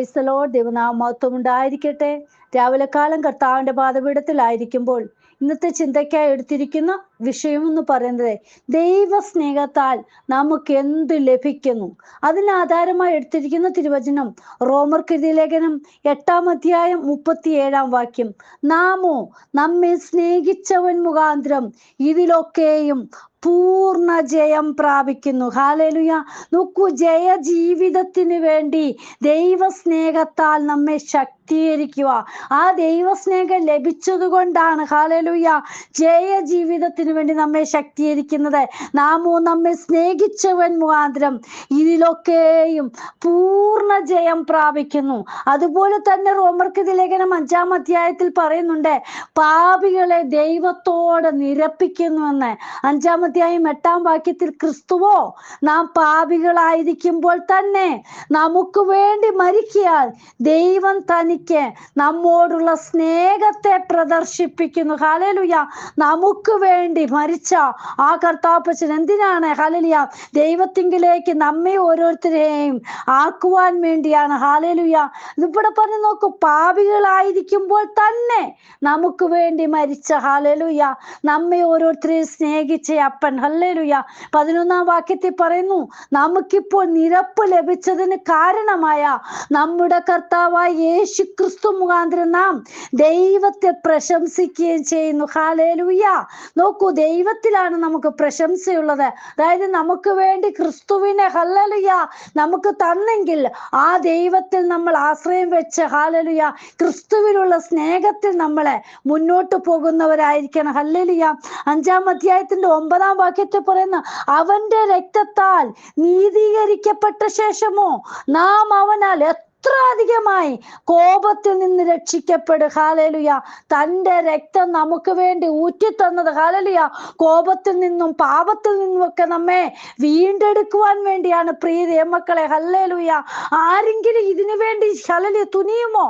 ക്രൈസ്തലോ ദൈവനാമത്വം ഉണ്ടായിരിക്കട്ടെ. രാവിലെ കാലം കർത്താവിന്റെ പാതപീഠത്തിലായിരിക്കുമ്പോൾ ഇന്നത്തെ ചിന്തയ്ക്കായി എടുത്തിരിക്കുന്ന വിഷയം എന്ന് പറയുന്നത് ദൈവ സ്നേഹത്താൽ നമുക്ക് എന്ത് ലഭിക്കുന്നു? അതിന് ആധാരമായി എടുത്തിരിക്കുന്ന തിരുവചനം റോമർ ലേഖനം എട്ടാം അധ്യായം മുപ്പത്തിയേഴാം വാക്യം. നാമോ നമ്മെ സ്നേഹിച്ചവൻ മുഖാന്തരം ഇതിലൊക്കെയും പൂർണ ജയം പ്രാപിക്കുന്നു. ഹാലേലുയ. നോക്കൂ ജയ ജീവിതത്തിന് വേണ്ടി ദൈവസ്നേഹത്താൽ നമ്മെ ശക്തീകരിക്കുക. ആ ദൈവസ്നേഹം ലഭിച്ചത് കൊണ്ടാണ് ഹാലേലുയ ജയ ജീവിതത്തിന് വേണ്ടി നമ്മെ ശക്തീകരിക്കുന്നത്. നാമോ നമ്മെ സ്നേഹിച്ചവൻ മുഖാന്തരം ഇതിലൊക്കെയും പൂർണ ജയം പ്രാപിക്കുന്നു. അതുപോലെ തന്നെ റോമർക്ക് ലേഖനം അഞ്ചാം അധ്യായത്തിൽ പറയുന്നുണ്ട് പാപികളെ ദൈവത്തോട് നിരപ്പിക്കുന്നുവെന്ന്. അഞ്ചാം അധ്യായം എട്ടാം വാക്യത്തിൽ ക്രിസ്തുവോ നാം പാപികളായിരിക്കുമ്പോൾ തന്നെ നമുക്ക് വേണ്ടി മരിക്കിയാൽ ദൈവം തനിക്ക് നമ്മോടുള്ള സ്നേഹത്തെ പ്രദർശിപ്പിക്കുന്നു. ഹാലലുയ നമുക്ക് വേണ്ടി മരിച്ച ആ കർത്താപ്പച്ചൻ എന്തിനാണ്? ഹാലലിയ ദൈവത്തിങ്കിലേക്ക് നമ്മെ ഓരോരുത്തരെയും ആക്കുവാൻ വേണ്ടിയാണ്. ഹാലലുയ ഇവിടെ പറഞ്ഞു നോക്കൂ പാപികളായിരിക്കുമ്പോൾ തന്നെ നമുക്ക് വേണ്ടി മരിച്ച ഹാലലുയ നമ്മെ ഓരോരുത്തരെയും സ്നേഹിച്ച അപ്പൻ. ഹല്ലലുയ. പതിനൊന്നാം വാക്യത്തിൽ പറയുന്നു നമുക്കിപ്പോൾ നിരപ്പ് ലഭിച്ചതിന് കാരണമായ നമ്മുടെ കർത്താവായ യേശു ക്രിസ്തു മുഖാന്തരം നാം ദൈവത്തെ പ്രശംസിക്കുകയും ചെയ്യുന്നു. ഹാലേലുയ നോക്കൂ ദൈവത്തിലാണ് നമുക്ക് പ്രശംസയുള്ളത്. അതായത് നമുക്ക് വേണ്ടി ക്രിസ്തുവിനെ ഹല്ലലുയ നമുക്ക് തന്നെങ്കിൽ ആ ദൈവത്തിൽ നമ്മൾ ആശ്രയം വെച്ച് ഹാലലുയ ക്രിസ്തുവിലുള്ള സ്നേഹത്തിൽ നമ്മളെ മുന്നോട്ട് പോകുന്നവരായിരിക്കണം. ഹല്ലലുയ. അഞ്ചാം അധ്യായത്തിന്റെ ഒമ്പതാം വാക്യത്തിൽ പറയുന്ന അവന്റെ രക്തത്താൽ നീതീകരിക്കപ്പെട്ട ശേഷമോ നാം അവനാൽ എത്ര അധികമായി കോപത്തിൽ നിന്ന് രക്ഷിക്കപ്പെടും. ഹാലലുയ തന്റെ രക്തം നമുക്ക് വേണ്ടി ഊറ്റിത്തന്നത്. ഹാലലുയ കോപത്തിൽ നിന്നും പാപത്തിൽ നിന്നും ഒക്കെ നമ്മെ വീണ്ടെടുക്കുവാൻ വേണ്ടിയാണ് പ്രീതി. മക്കളെ ഹല്ലേലുയ. ആരെങ്കിലും ഇതിനു വേണ്ടി ഹലലിയ തുനിയുമോ?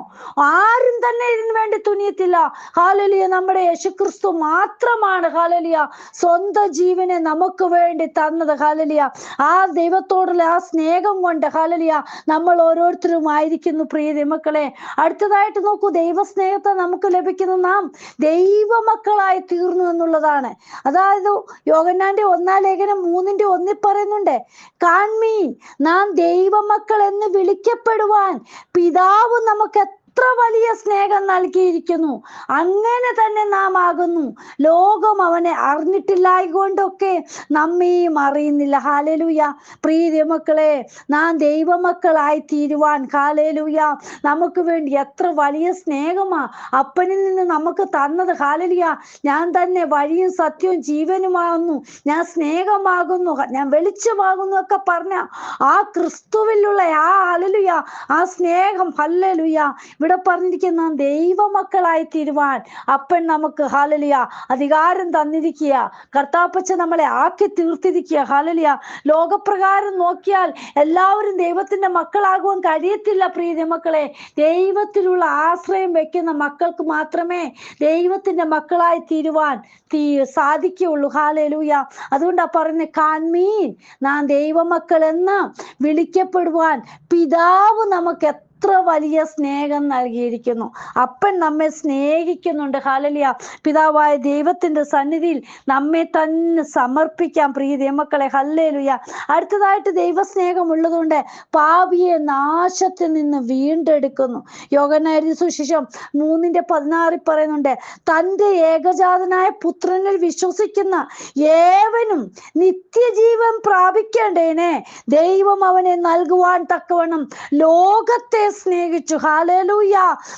ആരും തന്നെ ഇതിനു വേണ്ടി തുനിയത്തില്ല. ഹാലലിയ നമ്മുടെ യേശുക്രിസ്തു മാത്രമാണ് ഹാലലിയ സ്വന്തം ജീവനെ നമുക്ക് വേണ്ടി തന്നത്. ഹാലലിയ ആ ദൈവത്തോടുള്ള ആ സ്നേഹം കൊണ്ട് ഹാലലിയ നമ്മൾ ഓരോരുത്തരും ആയിരിക്കുന്നു പ്രിയ മക്കളെ. അടുത്തതായിട്ട് നോക്കൂ ദൈവസ്നേഹത്തെ നമുക്ക് ലഭിക്കുന്ന നാം ദൈവമക്കളായി തീർന്നു എന്നുള്ളതാണ്. അതായത് യോഗന്നാന്റെ ഒന്നാം ലേഖനം മൂന്നിന്റെ ഒന്നിൽ പറയുന്നുണ്ട് കാൺമീൻ നാം ദൈവമക്കൾ എന്ന് വിളിക്കപ്പെടുവാൻ പിതാവ് നമുക്ക് എത്ര വലിയ സ്നേഹം നൽകിയിരിക്കുന്നു. അങ്ങനെ തന്നെ നാം ആകുന്നു. ലോകം അവനെ അറിഞ്ഞിട്ടില്ലായകൊണ്ടൊക്കെ നമ്മയും അറിയുന്നില്ല. ഹാലലൂയ പ്രീതി മക്കളെ നാം ദൈവമക്കളായി തീരുവാൻ. ഹാലലൂയ നമുക്ക് വേണ്ടി എത്ര വലിയ സ്നേഹമാ അപ്പനിൽ നിന്ന് നമുക്ക് തന്നത്. ഹാലലിയ ഞാൻ തന്നെ വഴിയും സത്യവും ജീവനുമാകുന്നു ഞാൻ സ്നേഹമാകുന്നു. ഞാൻ വെളിച്ചമാകുന്നു ഒക്കെ പറഞ്ഞ ആ ക്രിസ്തുവിലുള്ള ആ ഹലലുയ ആ സ്നേഹം. ഹല്ലലുയ. ഇവിടെ പറഞ്ഞിരിക്കുന്ന ദൈവമക്കളായി തീരുവാൻ അപ്പൻ നമുക്ക് ഹാലലിയ അധികാരം തന്നിരിക്കുക. കർത്താപ്പച്ച നമ്മളെ ആക്കി തീർത്തിരിക്കുക. ഹാലലിയ ലോകപ്രകാരം നോക്കിയാൽ എല്ലാവരും ദൈവത്തിന്റെ മക്കളാകുവാൻ കഴിയത്തില്ല പ്രീതി മക്കളെ. ദൈവത്തിലുള്ള ആശ്രയം വെക്കുന്ന മക്കൾക്ക് മാത്രമേ ദൈവത്തിന്റെ മക്കളായി തീരുവാൻ തീ സാധിക്കുകയുള്ളൂ. ഹാലലൂയ. അതുകൊണ്ടാ പറഞ്ഞ കാൺമീൻ നാം ദൈവമക്കൾ എന്ന് വിളിക്കപ്പെടുവാൻ പിതാവ് നമുക്ക് എത്ര വലിയ സ്നേഹം നൽകിയിരിക്കുന്നു. അപ്പൻ നമ്മെ സ്നേഹിക്കുന്നുണ്ട്. ഹാലലിയ പിതാവായ ദൈവത്തിന്റെ സന്നിധിയിൽ നമ്മെ തന്നെ സമർപ്പിക്കാം പ്രിയ ദൈവമക്കളെ ഹല്ലേലുയ. അടുത്തതായിട്ട് ദൈവസ്നേഹം ഉള്ളതുകൊണ്ട് പാപിയെ നാശത്തിൽ നിന്ന് വീണ്ടെടുക്കുന്നു. യോഗനാരി സുശിഷം മൂന്നിന്റെ പതിനാറിൽ പറയുന്നുണ്ട് തന്റെ ഏകജാതനായ പുത്രനിൽ വിശ്വസിക്കുന്ന ഏവനും നിത്യജീവൻ പ്രാപിക്കേണ്ടേനെ. ദൈവം അവനെ നൽകുവാൻ തക്കവണ്ണം ലോകത്തെ സ്നേഹിച്ചു. ഹാലേലൂയ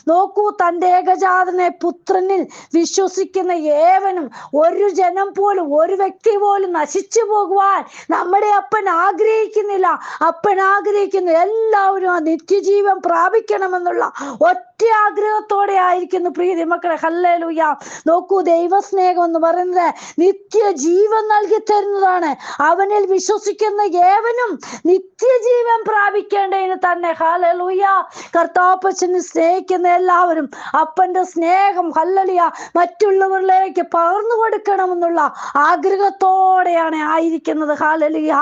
നോക്കൂ തന്റെ ഏകജാതനെ പുത്രനിൽ വിശ്വസിക്കുന്ന ഏവനും ഒരു ജനം പോലും ഒരു വ്യക്തി പോലും നശിച്ചു പോകുവാൻ നമ്മുടെ അപ്പൻ ആഗ്രഹിക്കുന്നില്ല. അപ്പൻ ആഗ്രഹിക്കുന്നു എല്ലാവരും ആ നിത്യജീവൻ പ്രാപിക്കണമെന്നുള്ള ഒറ്റ ആഗ്രഹത്തോടെ ആയിരിക്കുന്നു പ്രീതി. മക്കളെ ഹല്ലേലൂയ. നോക്കൂ ദൈവസ്നേഹം എന്ന് പറയുന്നത് നിത്യ ജീവൻ നൽകി തരുന്നതാണ്. അവനിൽ വിശ്വസിക്കുന്ന ഏവനും നിത്യജീവൻ പ്രാപിക്കേണ്ടതിന് തന്നെ. ഹാലലൂയ കർത്താപ്പച്ചനെ സ്നേഹിക്കുന്ന എല്ലാവരും അപ്പന്റെ സ്നേഹം ഹല്ലലിയ മറ്റുള്ളവരിലേക്ക് പകർന്നു കൊടുക്കണമെന്നുള്ള ആഗ്രഹത്തോടെയാണ് ആയിരിക്കുന്നത്. ഹാലലിയ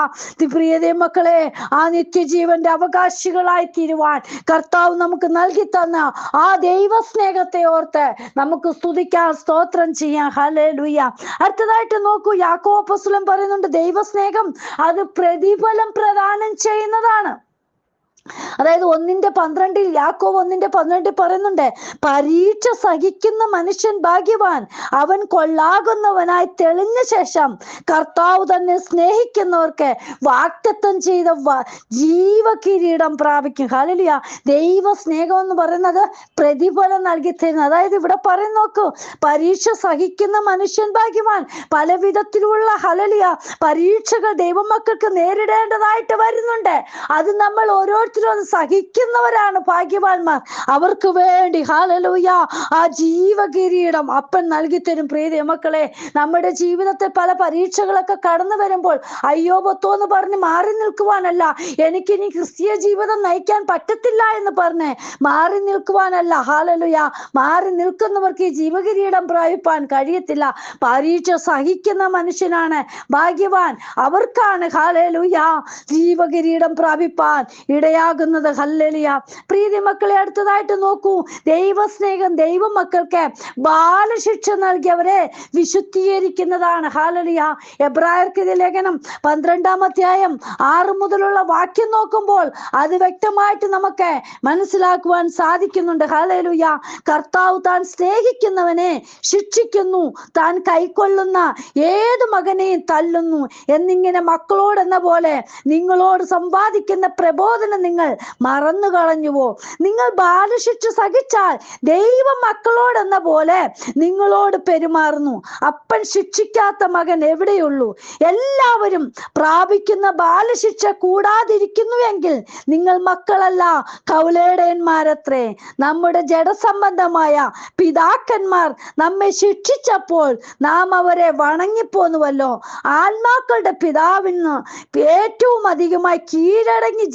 പ്രിയതേ മക്കളെ ആ നിത്യജീവന്റെ അവകാശികളായി തീരുവാൻ കർത്താവ് നമുക്ക് നൽകി തന്ന ആ ദൈവ സ്നേഹത്തെ ഓർത്ത് നമുക്ക് സ്തുതിക്കാം സ്തോത്രം ചെയ്യാം. ഹലേ ഹല്ലേലൂയ അടുത്തതായിട്ട് നോക്കൂ യാക്കോപ്പസുലം പറയുന്നുണ്ട് ദൈവസ്നേഹം അത് പ്രതിഫലം പ്രദാനം ചെയ്യുന്നതാണ്. അതായത് ഒന്നിന്റെ പന്ത്രണ്ടിൽ യാക്കോവ് ഒന്നിന്റെ പന്ത്രണ്ടിൽ പറയുന്നുണ്ട് പരീക്ഷ സഹിക്കുന്ന മനുഷ്യൻ ഭാഗ്യവാൻ അവൻ കൊള്ളാകുന്നവനായി തെളിഞ്ഞ ശേഷം കർത്താവ് തന്നെ സ്നേഹിക്കുന്നവർക്ക് വാക്തത്വം ചെയ്ത ജീവകിരീടം പ്രാപിക്കും. ഹാലലിയ ദൈവ സ്നേഹം എന്ന് പറയുന്നത് പ്രതിഫലം നൽകി തരുന്നു അതായത് ഇവിടെ പറയും നോക്കൂ പരീക്ഷ സഹിക്കുന്ന മനുഷ്യൻ ഭാഗ്യവാൻ. പല വിധത്തിലുള്ള ഹലലിയ പരീക്ഷകൾ ദൈവമക്കൾക്ക് നേരിടേണ്ടതായിട്ട് വരുന്നുണ്ട്. അത് നമ്മൾ ഓരോരുത്തരും അത് സഹിക്കുന്നവരാണ് ഭാഗ്യവാന്മാർ. അവർക്ക് വേണ്ടി ഹാലലൂയ ആ ജീവകിരീടം അപ്പൻ നൽകി തരും പ്രീതി. മക്കളെ നമ്മുടെ ജീവിതത്തെ പല പരീക്ഷകളൊക്കെ കടന്നു വരുമ്പോൾ അയ്യോ പത്തോ എന്ന് പറഞ്ഞ് മാറി നിൽക്കുവാനല്ല എനിക്കിനി ക്രിസ്തീയ ജീവിതം നയിക്കാൻ പറ്റത്തില്ല എന്ന് പറഞ്ഞ് മാറി നിൽക്കുവാനല്ല ഹാലലുയ മാറി നിൽക്കുന്നവർക്ക് ഈ ജീവകിരീടം പ്രാപിപ്പാൻ കഴിയത്തില്ല. പരീക്ഷ സഹിക്കുന്ന മനുഷ്യനാണ് ഭാഗ്യവാൻ. അവർക്കാണ് ഹാലലുയ ജീവകിരീടം പ്രാപിപ്പാൻ. ഇടയാകുന്നത് ഹല്ലലിയ. പ്രീതി മക്കളെ അടുത്തതായിട്ട് നോക്കൂ. ദൈവസ്നേഹം ദൈവ മക്കൾക്ക് ബാലശിക്ഷ നൽകിയവരെ വിശുദ്ധീകരിക്കുന്നതാണ്. ഹാലലിയ എബ്രായർക്ക് ലേഖനം പന്ത്രണ്ടാം അധ്യായം ആറ് മുതലുള്ള വാക്യം നോക്കുമ്പോൾ അത് വ്യക്തമായിട്ട് നമുക്ക് മനസ്സിലാക്കുവാൻ സാധിക്കുന്നുണ്ട്. ഹാലലുയ കർത്താവ് താൻ സ്നേഹിക്കുന്നവനെ ശിക്ഷിക്കുന്നു. താൻ കൈക്കൊള്ളുന്ന ഏത് മകനെയും തല്ലുന്നു. എന്നിങ്ങനെ മക്കളോടെന്ന പോലെ നിങ്ങളോട് സമ്പാദിക്കുന്ന പ്രബോധനം നിങ്ങൾ മറന്നു കളഞ്ഞുവോ? നിങ്ങൾ ബാലശിക്ഷ സഹിച്ചാൽ ദൈവം മക്കളോടെന്ന പോലെ നിങ്ങളോട് പെരുമാറുന്നു. അപ്പൻ ശിക്ഷിക്കാത്ത മകൻ എവിടെയുള്ളൂ? എല്ലാവരും പ്രാപിക്കുന്ന ബാലശിക്ഷ കൂടാതിരിക്കുന്നുവെങ്കിൽ നിങ്ങൾ മക്കളല്ല കൗലേടയന്മാരത്രേ. നമ്മുടെ ജഡസംബന്ധമായ പിതാക്കന്മാർ നമ്മെ ശിക്ഷിച്ചപ്പോൾ നാം അവരെ വണങ്ങിപ്പോന്നുവല്ലോ. ആത്മാക്കളുടെ പിതാവിന് ഏറ്റവും അധികമായി കീഴടങ്ങി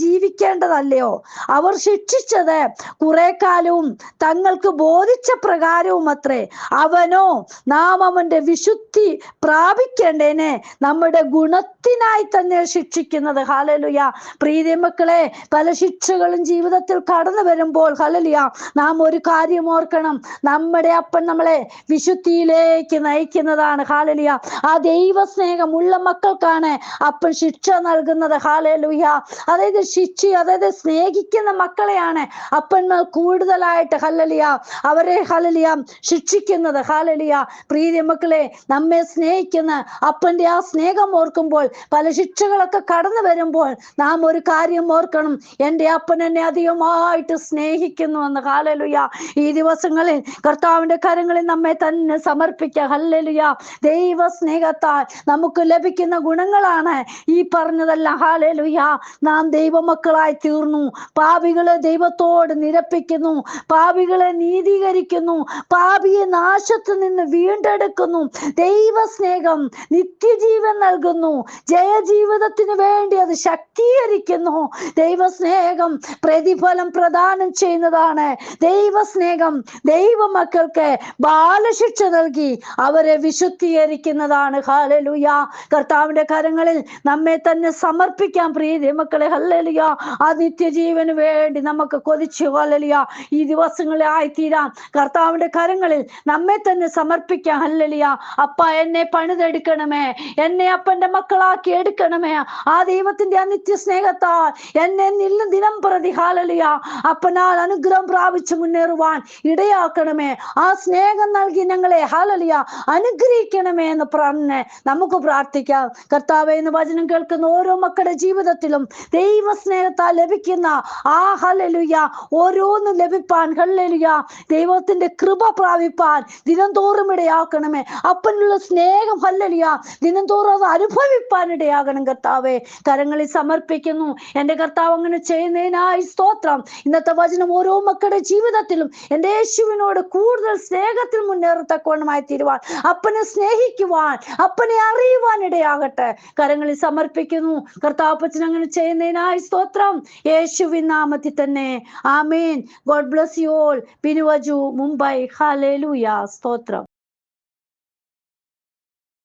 ജീവിക്കേണ്ടതല്ലയോ അവർ ശിക്ഷിച്ചത് കുറെ കാലവും തങ്ങൾക്ക് ബോധിച്ച പ്രകാരവും അത്രേ അവനോ നാം അവന്റെ വിശുദ്ധി പ്രാപിക്കേണ്ടേനെ. നമ്മുടെ ഗുണത്തിനായി തന്നെ ശിക്ഷിക്കുന്നത്. ഹലലുയ പ്രീതി മക്കളെ പല ശിക്ഷകളും ജീവിതത്തിൽ കടന്നു വരുമ്പോൾ ഹലലിയ നാം ഒരു കാര്യം ഓർക്കണം. നമ്മുടെ അപ്പൻ നമ്മളെ വിശുദ്ധിയിലേക്ക് നയിക്കുന്നതാണ്. ഹാലലിയ ആ ദൈവ സ്നേഹം ഉള്ള മക്കൾക്കാണ് അപ്പൻ ശിക്ഷ നൽകുന്നത്. ഹാലലുയ അതായത് ശിക്ഷ അതായത് സ്നേഹിക്കുന്ന മക്കളെയാണ്. അപ്പന്മാർ കൂടുതലായിട്ട് ഹല്ലലിയ അവരെ ഹലലിയ ശിക്ഷിക്കുന്നത്. ഹാലലിയ പ്രീതി മക്കളെ നമ്മെ സ്നേഹിക്കുന്ന അപ്പന്റെ ആ സ്നേഹം ഓർക്കുമ്പോൾ പല ശിക്ഷകളൊക്കെ കടന്നു വരുമ്പോൾ നാം ഒരു കാര്യം ഓർക്കണം. എന്റെ അപ്പൻ എന്നെ അധികമായിട്ട് സ്നേഹിക്കുന്നു എന്ന്. ഹാലലുയ ഈ ദിവസങ്ങളിൽ കർത്താവിന്റെ കരങ്ങളിൽ നമ്മെ തന്നെ സമർപ്പിക്കുക ഹല്ലലുയ. ദൈവ സ്നേഹത്താൽ നമുക്ക് ലഭിക്കുന്ന ഗുണങ്ങളാണ് ഈ പറഞ്ഞതെല്ലാം. ഹാലലുയ നാം ദൈവമക്കളായി തീർന്നു. പാപികളെ ദൈവത്തോട് നിരപ്പിക്കുന്നു. പാപികളെ നീതീകരിക്കുന്നു. പാപിയെ നാശത്തിൽ നിന്ന് വീണ്ടെടുക്കുന്നു. ദൈവസ്നേഹം നിത്യജീവൻ നൽകുന്നു. ജയജീവിതത്തിന് വേണ്ടി അത് ശക്തീകരിക്കുന്നു. ദൈവസ്നേഹം പ്രതിഫലം പ്രദാനം ചെയ്യുന്നതാണ്. ദൈവസ്നേഹം ദൈവമക്കൾക്ക് ബാലശിക്ഷ നൽകി അവരെ വിശുദ്ധീകരിക്കുന്നതാണ്. ഹാലലുയ കർത്താവിന്റെ കരങ്ങളിൽ നമ്മെ തന്നെ സമർപ്പിക്കാൻ പ്രീതി മക്കളെ. ഹല്ലലുയ. നിത്യജീവന് വേണ്ടി നമുക്ക് കൊതിച്ചു അല്ലലിയ ഈ ദിവസങ്ങളിൽ ആയിത്തീരാം. കർത്താവിന്റെ കരങ്ങളിൽ നമ്മെ തന്നെ സമർപ്പിക്കാം അല്ലലിയ അപ്പ എന്നെ പണിതെടുക്കണമേ. എന്നെ അപ്പന്റെ മക്കളാക്കി എടുക്കണമേ. ആ ദൈവത്തിന്റെ അനിത്യ സ്നേഹത്താൽ എന്നെ നില്ല ദിനം പ്രതി ഹാലലിയ അപ്പനാൽ അനുഗ്രഹം പ്രാപിച്ചു മുന്നേറുവാൻ ഇടയാക്കണമേ. ആ സ്നേഹം നൽകി ഞങ്ങളെ ഹാലലിയ അനുഗ്രഹിക്കണമേ എന്ന് പറഞ്ഞ് നമുക്ക് പ്രാർത്ഥിക്കാം. കർത്താവ് എന്ന് വചനം കേൾക്കുന്ന ഓരോ മക്കളുടെ ജീവിതത്തിലും ദൈവ സ്നേഹത്താൽ ലഭിക്കുന്ന. ആ ഹലലുയ ഓരോന്ന് ലഭിപ്പാൻ ഹല്ലലുയ. ദൈവത്തിന്റെ കൃപ പ്രാപിപ്പാൻ ദിനംതോറും ഇടയാക്കണമേ. അപ്പനുള്ള സ്നേഹം ഹല്ലലുയ. ദിനംതോറും അത് അനുഭവിപ്പാൻ ഇടയാകണം കർത്താവെ. കരങ്ങളിൽ സമർപ്പിക്കുന്നു. എന്റെ കർത്താവ് അങ്ങനെ ചെയ്യുന്നതിനായി സ്തോത്രം. ഇന്നത്തെ വചനം ഓരോ മക്കളുടെ ജീവിതത്തിലും എന്റെ യേശുവിനോട് കൂടുതൽ സ്നേഹത്തിൽ മുന്നേറത്തക്കോണമായി തീരുവാൻ അപ്പനെ സ്നേഹിക്കുവാൻ അപ്പനെ അറിയുവാൻ ഇടയാകട്ടെ. കരങ്ങളിൽ സമർപ്പിക്കുന്നു. കർത്താപ്പച്ചൻ അങ്ങനെ ചെയ്യുന്നതിനായി സ്തോത്രം. യേശുവിൻ നാമത്തിൽ തന്നെ. ആമേൻ. God bless you all. പിരുവജു Mumbai. ഹാലേലൂയ സ്തോത്രം.